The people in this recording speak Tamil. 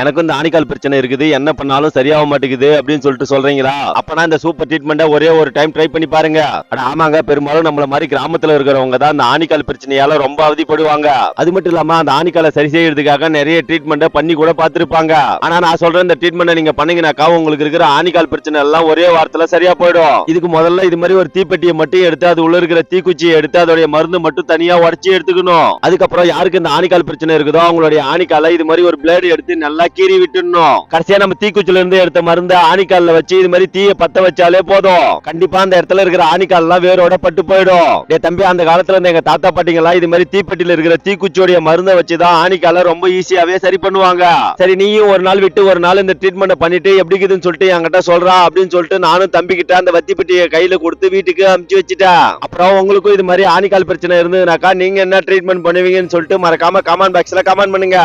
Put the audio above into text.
எனக்கு இந்த ஆணிக்கால் பிரச்சனை இருக்குது. என்ன பண்ணாலும் சரியாக மாட்டேங்குது அப்படின்னு சொல்லிட்டு சொல்றீங்களா? அப்பனா இந்த சூப்பர் ட்ரீட்மெண்ட்டை ஒரே ஒரு டைம் ட்ரை பண்ணி பாருங்க. அட ஆமாங்க. பெரும்பாலும் நம்மள மாதிரி கிராமத்துல இருக்கிறவங்க தான் இந்த ஆணிக்கால் பிரச்சனையால ரொம்ப அவதிப்படுவாங்க. அது மட்டும் இல்லாம அந்த ஆணிக்காலை சரி செய்யறதுக்காக நிறைய ட்ரீட்மெண்ட்டை பண்ணி கூட பார்த்திருப்பாங்க. ஆனா நான் சொல்றேன் இந்த ட்ரீட்மெண்ட்டை நீங்க பண்ணீங்கனாக்கா உங்களுக்கு இருக்கிற ஆணிக்கால் பிரச்சனை எல்லாம் ஒரே வாரத்துல சரியா போயிடும். இதுக்கு முதல்ல இது மாதிரி ஒரு தீப்பெட்டியை மட்டும் எடுத்து அது உள்ள இருக்கிற தீக்குச்சியை எடுத்து அதோடைய மருந்து மட்டும் தனியா உடச்சி எடுத்துக்கணும். அதுக்கப்புறம் யாருக்கு இந்த ஆணிக்கால் பிரச்சனை இருக்குதோ அவங்களுடைய ஆணிக்கால இது மாதிரி ஒரு பிளேடு எடுத்து நல்லா கீறி விட்டுடணும். கடைசியா நம்ம தீக்குச்சில இருந்து எடுத்த மருந்து ஆணிக்கால்ல வச்சு இது மாதிரி தீய பத்த வச்சாலே போதும். கண்டிப்பா அந்த இடத்துல இருக்கிற ஆணிக்கால் எல்லாம் வேரோட பட்டு போயிடும். டே தம்பி அந்த காலத்துல இருந்த எங்க தாத்தா பாட்டிங்களா இது மாதிரி தீப்பெட்டியில இருக்கிற தீக்குச்சியோடைய மருந்தை வச்சுதான் ஆணிக்கால ரொம்ப ஈஸியாவே சரி பண்ணுவாங்க. சரி நீயும் ஒரு நாள் விட்டு ஒரு நாள் இந்த ட்ரீட்மெண்ட் பண்ணிட்டு எப்படி இருக்குதுன்னு சொல்லிட்டு என்கிட்ட சொல்றா அப்படின்னு சொல்லிட்டு நானும் தம்பி கிட்ட அந்த வத்தி பெட்டியை கையில கொடுத்து வீட்டுக்கு அமுச்சு வச்சுட்டேன். அப்புறம் உங்களுக்கும் இது மாதிரி ஆணிக்கால் பிரச்சனை இருந்ததுனாக்கா நீங்க என்ன ட்ரீட்மெண்ட் பண்ணுவீங்கன்னு சொல்லிட்டு மறக்காம கமெண்ட் பாக்ஸ்ல கமெண்ட் பண்ணுங்க.